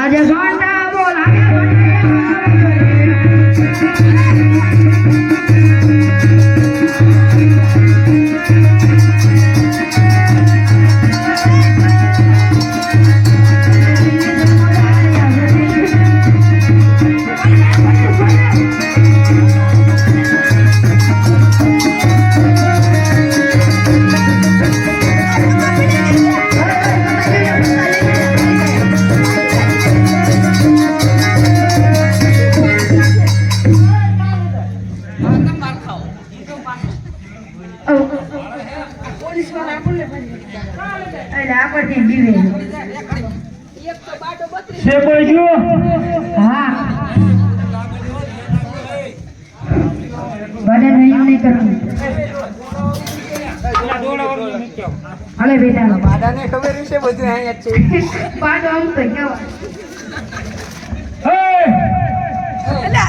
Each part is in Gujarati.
આજે સોંટા દાદાને ખબર છે બધું અહીંયા છે પાડો આમ તો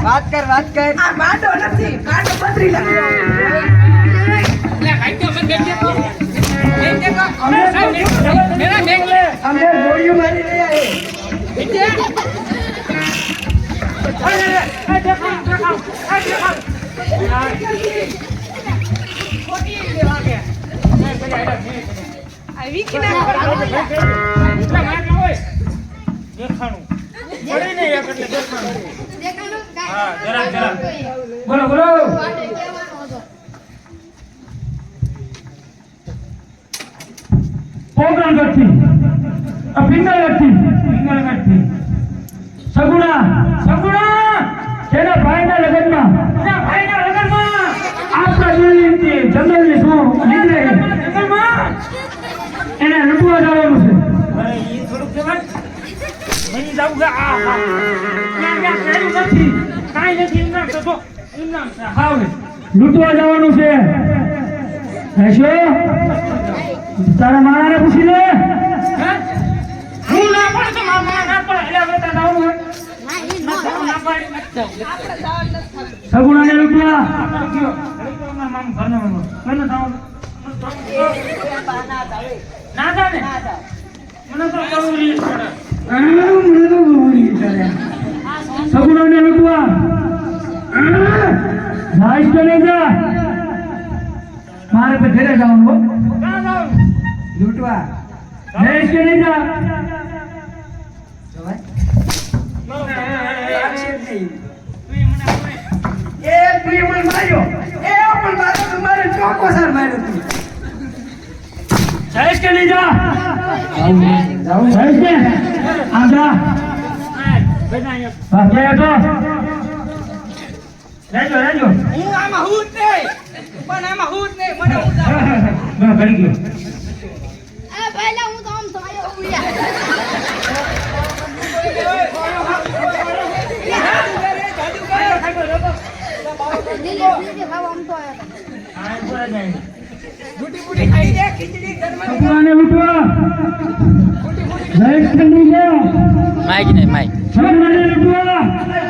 વાત કર વાત કર આ બાડો નથી કાંડો પથરી અમે ગોળીઓ મારી રહ્યા બોલો બોલો. પોગણ ગઠી આ પિંગળ ગઠી પિંગળ ગઠી સગુણા. સગુણા! તેના ભાઈના લગ્નમાં. તેના ભાઈના લગ્નમાં. આપણા જોઈ જંગલની લૂંટવા છે. અરે ઈ થોડુંક કહેવાય બની જાવ કે આ હા. ત્યાં ત્યાં કાંઈ નથી. કાંઈ નથી એમ નામ તો એમ નામ છે. હાવ લૂંટવા જવાનું છે. હશો? તારા માણાને પૂછી લે. હું? ના પણ તો મારા ના પણ એટલે હવે તારે સગુણાને લૂંટવા. ઘરનો ઘરનો જવાનું ના જાને મને તો મને સગુણાને નહીં જા મારે તો ઘરે જવાનું હો. લૂંટવા. જઈશ કે નહીં જા એ તું મને માર્યો. એ પણ મારે ચોકો સર માર્યો તું. જઈશ કે નહીં જા? જઈશ કે? આમ જા. હા તો. રહેજો રહેજો. હું આમાં હું જ નહીં પણ આમાં હું જ નહીં મને હું બસ કરી ગયો. પહેલા હું તો આમ આમ આયા. બુટી બુટી ખાઈ ખીચડી ઘરમાં લૂંટવા. નહીં માઈક લૂંટવા.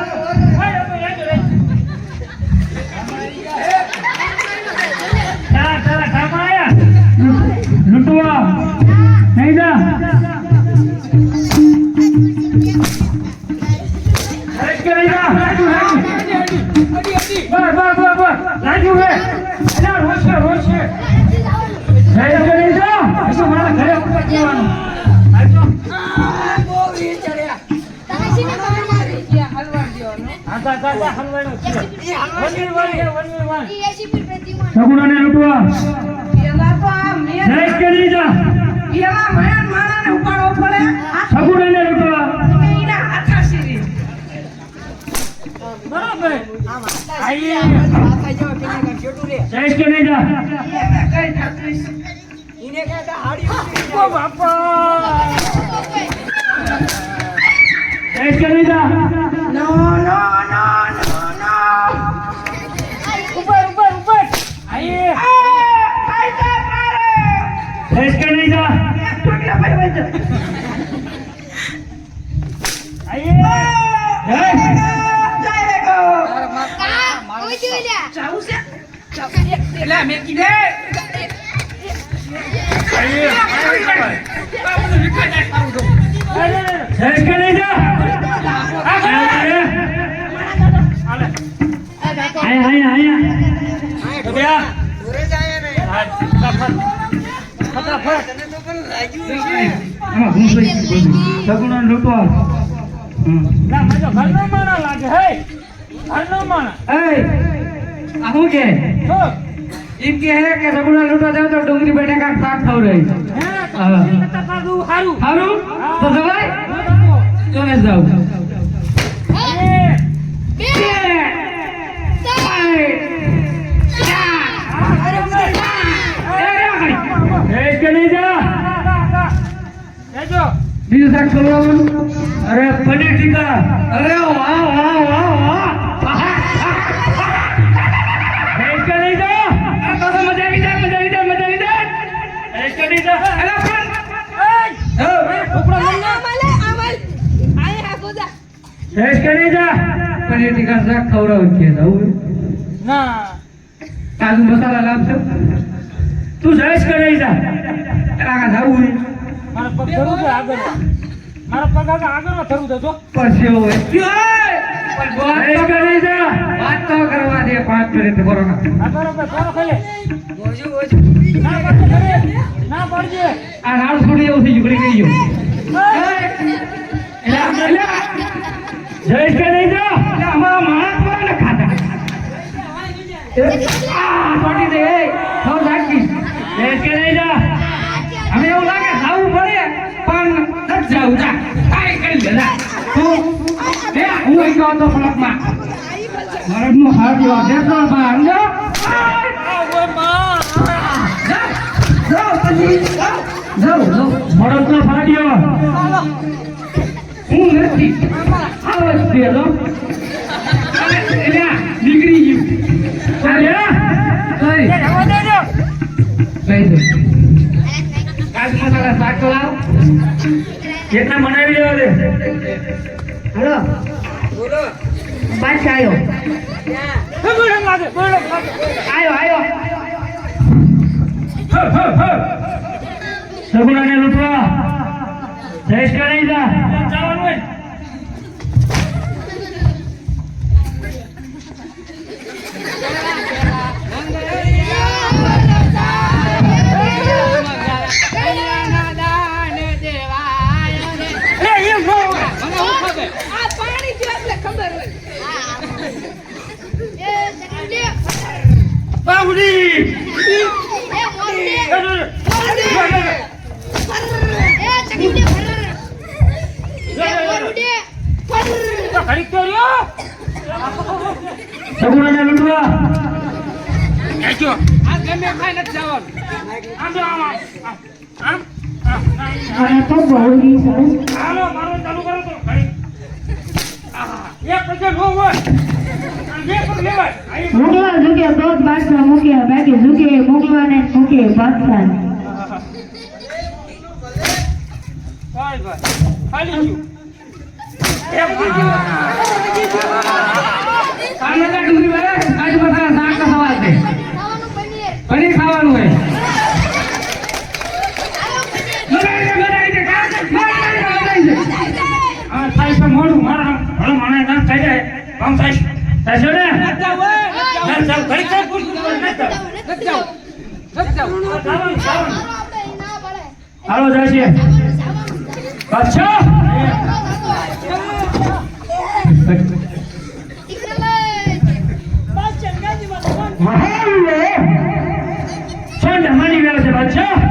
સગુણાને લૂંટવા જય તો આ મેં જઈશ કે નહીં જા. પેલા ભયાન માણાને ઉપાડવો પડે આ સગુણાને લૂંટવા બરાબર. આઈએ. હાથા જો. હાડી ઓ બાપા. જા. નો નો નો નો નો ઉપર ઉપર ઉપર. આઈએ આઈ જા મારે. જઈશ કે નહીં જા? એક ટુકડા ભાઈ વજે આઈએ જાય રે ગો. કા? કોઈ જોઈ લ્યા જાવું છે. એટલે મેં કીધે. જયેશ સગુણા હમ. ના મને ઘરનો માણસ લાગે હે ઘરનો માણસ એય, આ શું કે એમ કે હે કે સગુણા લૂંટવા જાવ તો ડુંગળી બટાકા શાક ખાવ રહી. હારું? સારું તો જવાય હા, તો ને જાવ બીજું શાક ખવડાવવાનું? અરે પનીર ટીકા. અરે વાહ વાહ વાહ. કાજુ મસાલા લાવશો તું જયેશ કે નહીં જા કાકા જવું મારે આગળ મારા પગ આગળ ધરવું છે પરસેવો હોય જા વાત તો કરવા દે પાંચ મિનિટ બરોબર કોનો ખેલે ના આ રાડ છોડી એવું થઈ ગયું ગઈ ગયું. જયેશ કે નહીં જા. અમારા માણસ કોણ ને ખાતા. આ પાડી દે સૌ રાખી જયેશ કે નહીં જા. હવે એવું લાગે ખાવું પડે પણ નથી જાવું. જા કાંઈ કરી લે જા. તું બે હું અહીં ગયો હતો ફ્લેટમાં મરદનું હાથ જેવા દેતો બા સમજો? જાઓ પછી જાઓ જાઓ મરદનો ફાડ્યો હું નથી આવજ દે લો નીકળી ગયું અરે કઈ દે શાક લાવ કેટલા બનાવી લેવા દે હલો પાછા આવ્યો બોલમ સગુણાને લૂંટવા. જયેશ કરાઈ જા આજો આ ગમે ખાઈ નથી જવાનું. આમ જો આમ આમ તો હાલો મારો ચાલુ કરો તો. એક પછી નો હોય. મોકલા ઝુકે દોત મૂક્યા બાકી ઝુકે મૂકે ખાલી ડુંગળી વાળા પનીર ખાવાનું હોય. મોઢું મારા મને ના થઈ જાય આમ થાય છે ને પૂછું પડે હાલો જાય છે સંત અમારી વેળ છે બાદશાહ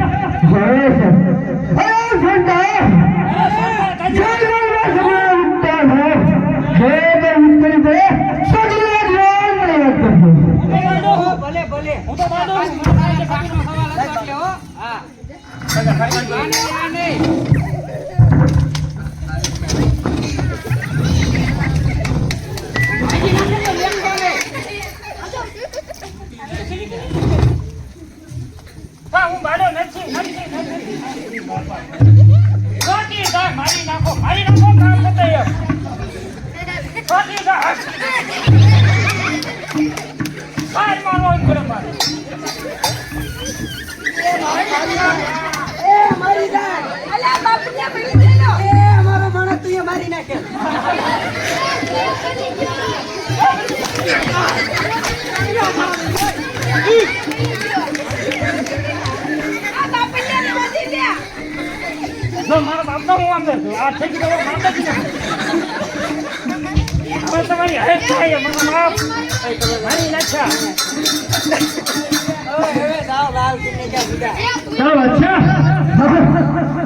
તમારી હરેક થાય મને માફ તમે ઘણી નાખ્યા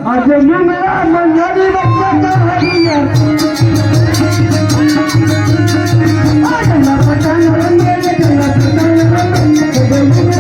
આજે મેરા મંજાની વખત રહી આ કલા પટાણ રંગે કલા પટાણ રંગે